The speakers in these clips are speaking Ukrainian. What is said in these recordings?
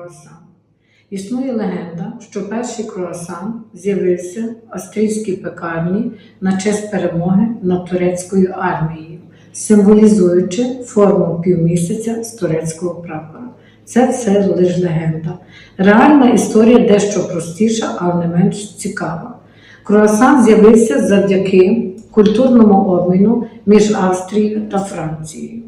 круасан. Існує легенда, що перший круасан з'явився в австрійській пекарні на честь перемоги над турецькою армією, символізуючи форму півмісяця з турецького прапора. Це все лише легенда. Реальна історія дещо простіша, але не менш цікава. Круасан з'явився завдяки культурному обміну між Австрією та Францією.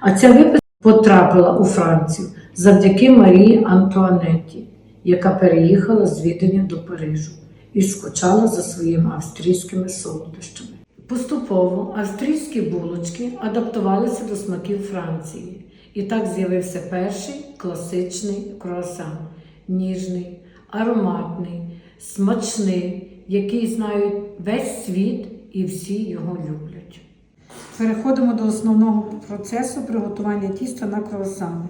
А ця виписка потрапила у Францію завдяки Марії Антуанетті, яка переїхала з Віденя до Парижу і скучала за своїми австрійськими солодощами. Поступово австрійські булочки адаптувалися до смаків Франції, і так з'явився перший класичний круасан – ніжний, ароматний, смачний, який знають весь світ і всі його люблять. Переходимо до основного процесу приготування тіста на круасани.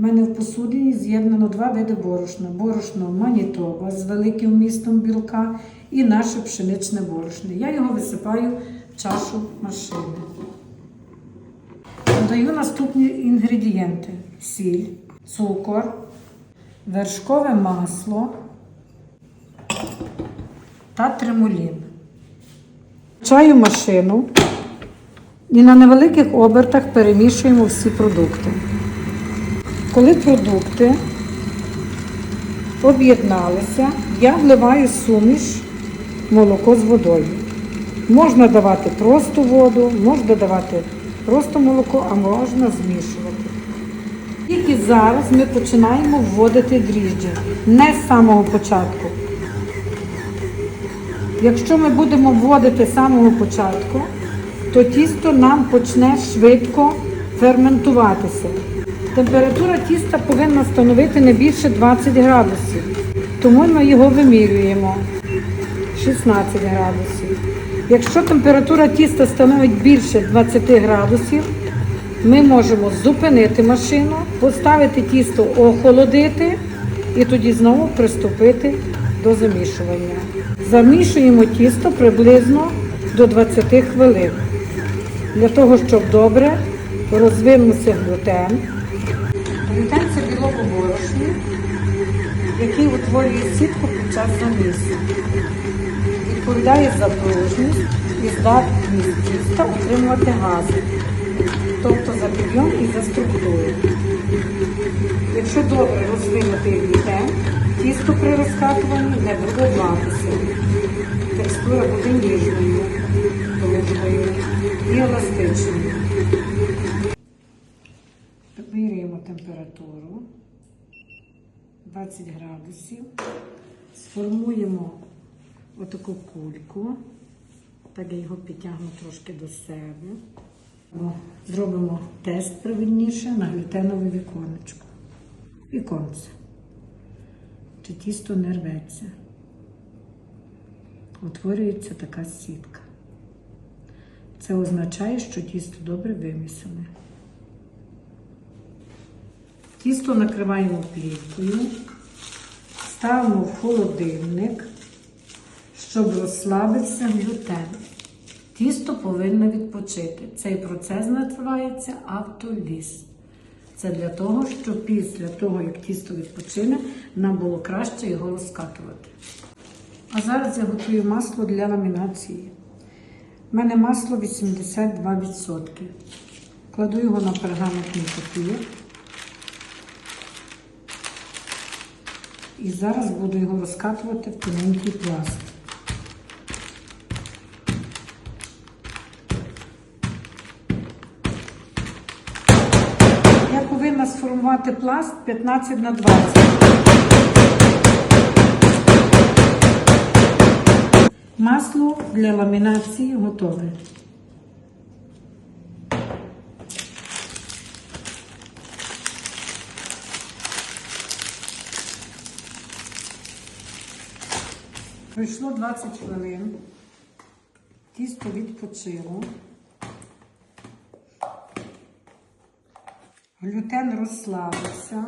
У мене в посудині з'єднано два види борошна: борошно Манітоба з великим вмістом білка і наше пшеничне борошно. Я його висипаю в чашу машини. Додаю наступні інгредієнти: сіль, цукор, вершкове масло та тремолін. Чаю машину і на невеликих обертах перемішуємо всі продукти. Коли продукти об'єдналися, я вливаю суміш молоко з водою. Можна давати просто воду, можна давати просто молоко, а можна змішувати. Тільки зараз ми починаємо вводити дріжджі, не з самого початку. Якщо ми будемо вводити з самого початку, то тісто нам почне швидко ферментуватися. Температура тіста повинна становити не більше 20 градусів, тому ми його вимірюємо 16 градусів. Якщо температура тіста становить більше 20 градусів, ми можемо зупинити машину, поставити тісто охолодити і тоді знову приступити до замішування. Замішуємо тісто приблизно до 20 хвилин для того, щоб добре розвинувся глютен це білок у борошні, який утворює сітку під час замісу. Відповідає за пружність і здатність тіста утримувати гази, тобто за підйом і за структуру. Якщо добре розвинутий глютен, тісто при розкатуванні не буде рватися. Текстура буде ніжною, пружною і еластичною. Вимірюємо температуру 20 градусів. Сформуємо отаку кульку. Так я його підтягну трошки до себе. Зробимо тест правильніше на глютенове віконечко. Віконце. Чи тісто не рветься. Утворюється така сітка. Це означає, що тісто добре вимісане. Тісто накриваємо плівкою, ставимо в холодильник, щоб розслабився глютен. Тісто повинно відпочити. Цей процес називається автоліз. Це для того, щоб після того, як тісто відпочине, нам було краще його розкатувати. А зараз я готую масло для ламінації. У мене масло 82%. Кладу його на пергаментний папір. І зараз буду його розкатувати в тоненький пласт. Я повинна сформувати пласт 15 на 20. Масло для ламінації готове. Пройшло 20 хвилин. Тісто відпочило. Глютен розслабився.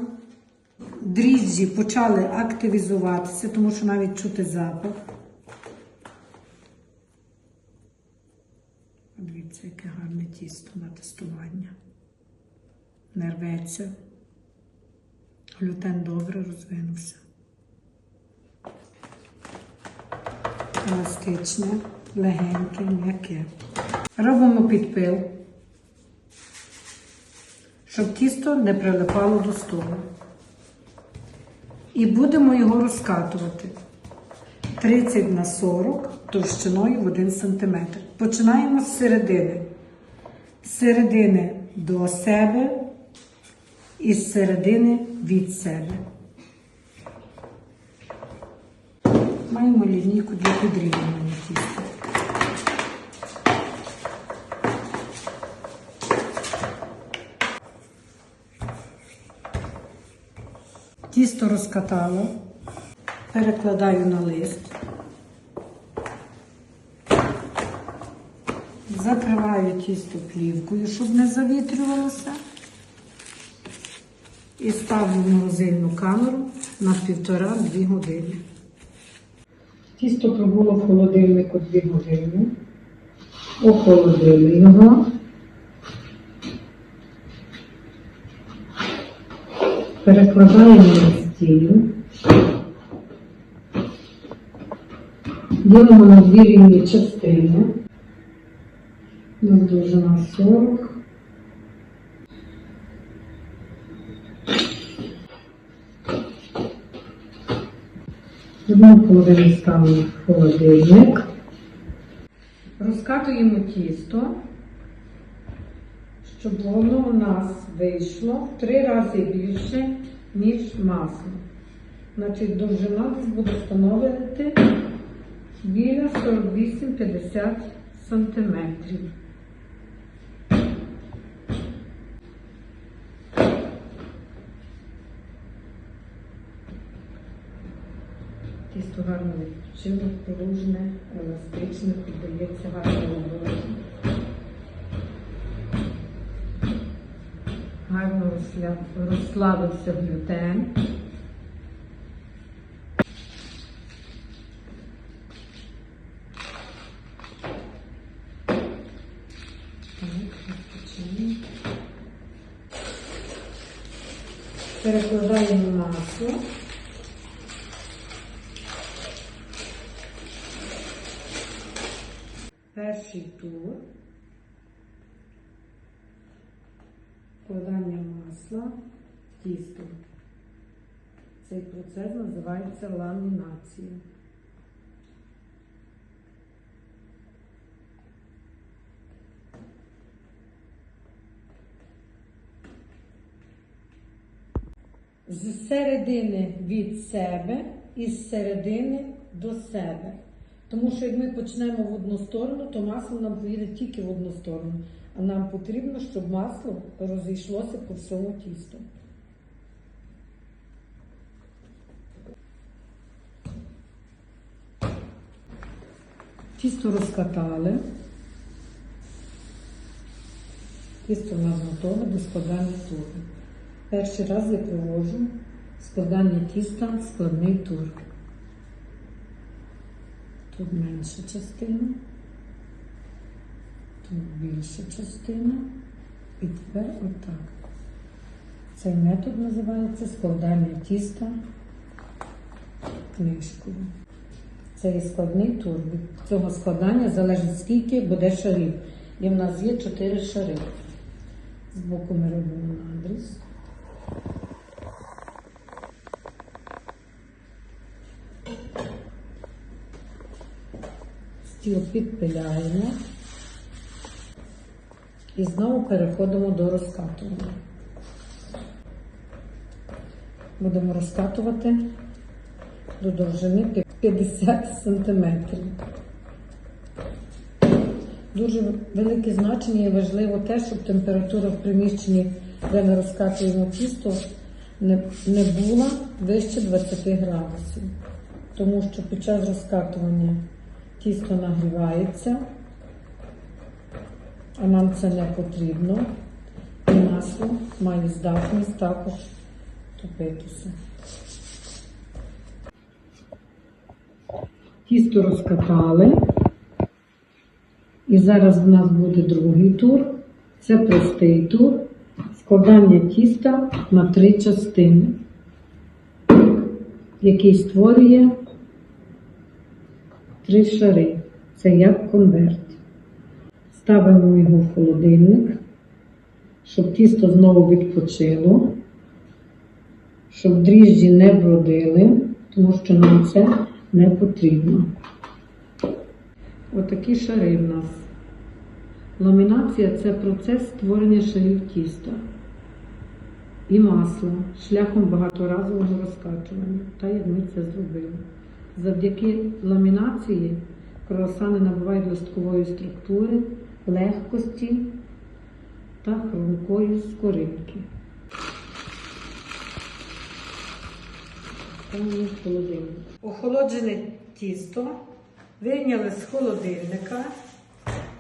Дріжджі почали активізуватися, тому що навіть чути запах. Дивіться, яке гарне тісто на тестування. Не рветься. Глютен добре розвинувся. Еластичне, легеньке, м'яке. Робимо підпил, щоб тісто не прилипало до столу. І будемо його розкатувати 30 на 40 товщиною в 1 см. Починаємо з середини. З середини до себе і з середини від себе. Маємо лінійку для підрівнювання тіста. Тісто розкатала, перекладаю на лист, закриваю тісто плівкою, щоб не завітрювалося. І ставлю в морозильну камеру на півтора-дві години. Тісто пробуло в холодильнику 2 години. Охолодили його. Перекладаємо на стіл. Ділимо на дві рівні частини. У нас довжина 40. Одну половину ставимо в холодильник. Розкатуємо тісто, щоб воно у нас вийшло в три рази більше, ніж масло. Значить, довжина буде становити біля 48-50 сантиметрів. Тісто гарно відпочило, пружне, еластичне, піддається гарно роботі. Гарно розслабився глютен. Так, відпочинемо. Перекладаємо масло. Перший тур. Вкладання масла в тісто. Цей процес називається ламінація. З середини від себе і з середини до себе. Тому що як ми почнемо в одну сторону, то масло нам поїде тільки в одну сторону. А нам потрібно, щоб масло розійшлося по всьому тісту. Тісто розкатали. Тісто у нас готове до складання туру. Перший раз я проводжу складання тіста складний тур. Тут менша частина, тут більша частина. І тепер отак. Цей метод називається складання тіста книжкою. Це є складний тур. Від цього складання залежить скільки буде шарів. І в нас є 4 шари. Збоку ми робимо надріз. Стіл підпиляємо. І знову переходимо до розкатування. Будемо розкатувати до довжини 50 см. Дуже велике значення і важливо те, щоб температура в приміщенні, де ми розкатуємо тісто, не була вище 20 градусів. Тому що під час розкатування тісто нагрівається, а нам це не потрібно. І масло має здатність також топитися. Тісто розкатали. І зараз в нас буде другий тур. Це простий тур. Складання тіста на три частини. який створює три шари. Це як конверт. Ставимо його в холодильник, щоб тісто знову відпочило, щоб дріжджі не бродили, тому що нам це не потрібно. Отакі шари в нас. Ламінація це процес створення шарів тіста і масла шляхом багаторазового розкачування, так як ми це зробили. Завдяки ламінації круасани набувають листкової структури, легкості та хрумкої скоринки. Охолоджене тісто вийняли з холодильника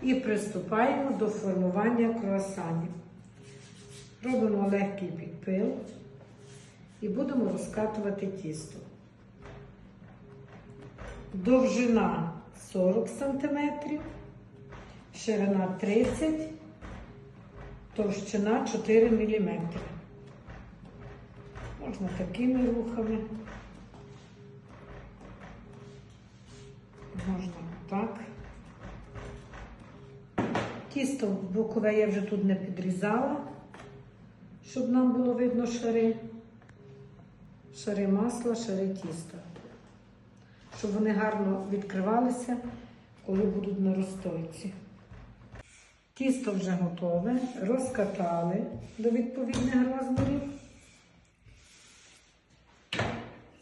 і приступаємо до формування круасанів. Робимо легкий підпил і будемо розкатувати тісто. Довжина 40 см, ширина 30 товщина 4 мм. Можна такими рухами. Можна так. Тісто бокове я вже тут не підрізала, щоб нам було видно шари. Шари масла, шари тіста. Щоб вони гарно відкривалися, коли будуть на розстойці. Тісто вже готове, розкатали до відповідних розмірів.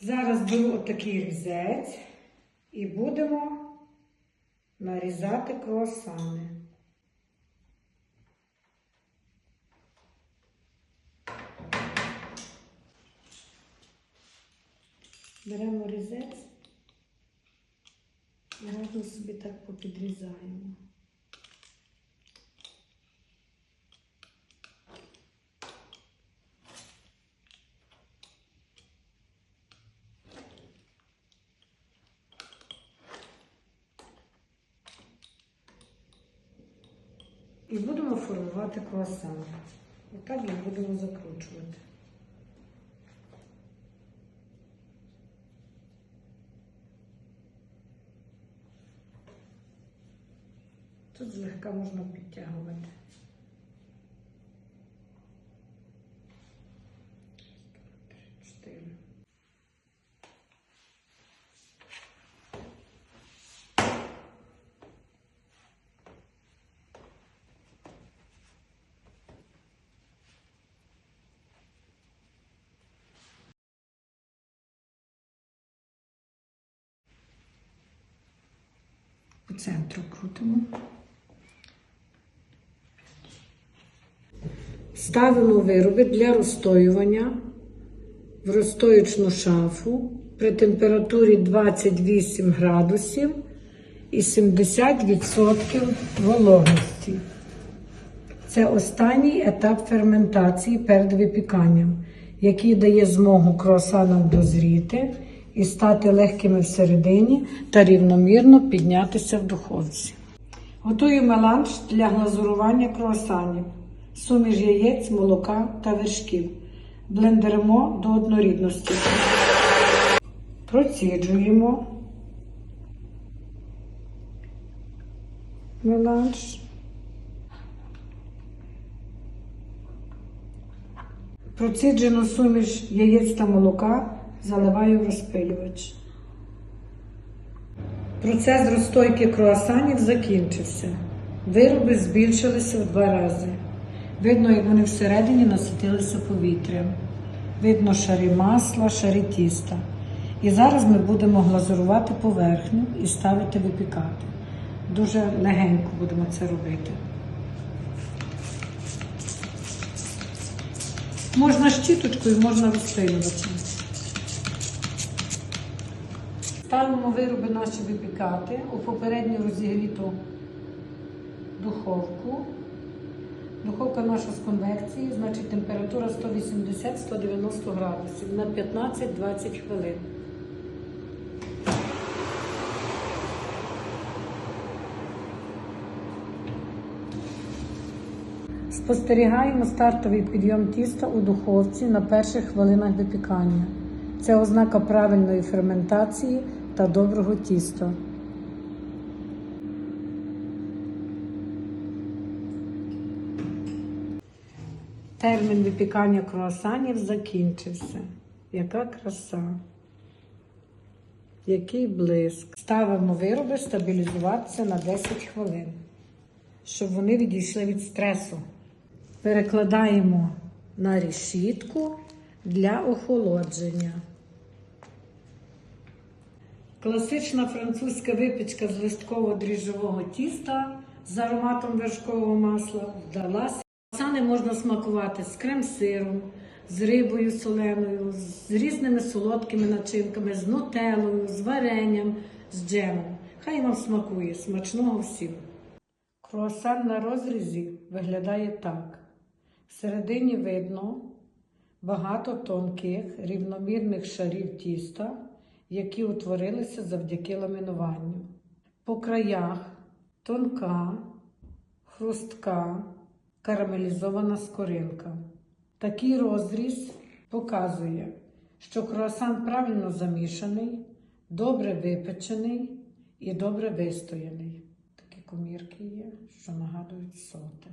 Зараз беру отакий різець і будемо нарізати круасани. Беремо різець гарно собі так попідрізаємо. І будемо формувати круасан. Отак їх будемо закручувати. Злегка можна підтягувати. Центру крутимо. Ставимо вироби для розстоювання в розстоючну шафу при температурі 28 градусів і 70% вологості. Це останній етап ферментації перед випіканням, який дає змогу круасанам дозріти і стати легкими всередині та рівномірно піднятися в духовці. Готую меланж для глазурування круасанів. Суміш яєць, молока та вершків. Блендеримо до однорідності. Проціджуємо меланж. Проціджену суміш яєць та молока заливаю в розпилювач. Процес розстойки круасанів закінчився. Вироби збільшилися в два рази. Видно, як вони всередині наситилися повітрям. Видно шари масла, шари тіста. І зараз ми будемо глазурувати поверхню і ставити випікати. Дуже легенько будемо це робити. Можна щіточкою, можна розпилювачем. Ставимо вироби наші випікати у попередньо розігріту духовку. Духовка наша з конвекції, значить температура 180-190 градусів на 15-20 хвилин. Спостерігаємо стартовий підйом тіста у духовці на перших хвилинах випікання. Це ознака правильної ферментації та доброго тіста. Термін випікання круасанів закінчився. Яка краса! Який блиск. Ставимо вироби стабілізуватися на 10 хвилин, щоб вони відійшли від стресу. Перекладаємо на решітку для охолодження. Класична французька випічка з листково-дріжджового тіста з ароматом вершкового масла вдалася. Сани можна смакувати з крем-сиром, з рибою соленою, з різними солодкими начинками, з нутеллою, з варенням, з джемом. Хай вам смакує, смачного всім. Круасан на розрізі виглядає так. Всередині видно багато тонких рівномірних шарів тіста, які утворилися завдяки ламінуванню. По краях тонка, хрустка, карамелізована скоринка. Такий розріз показує, що круасан правильно замішаний, добре випечений і добре вистояний. Такі комірки є, що нагадують соти.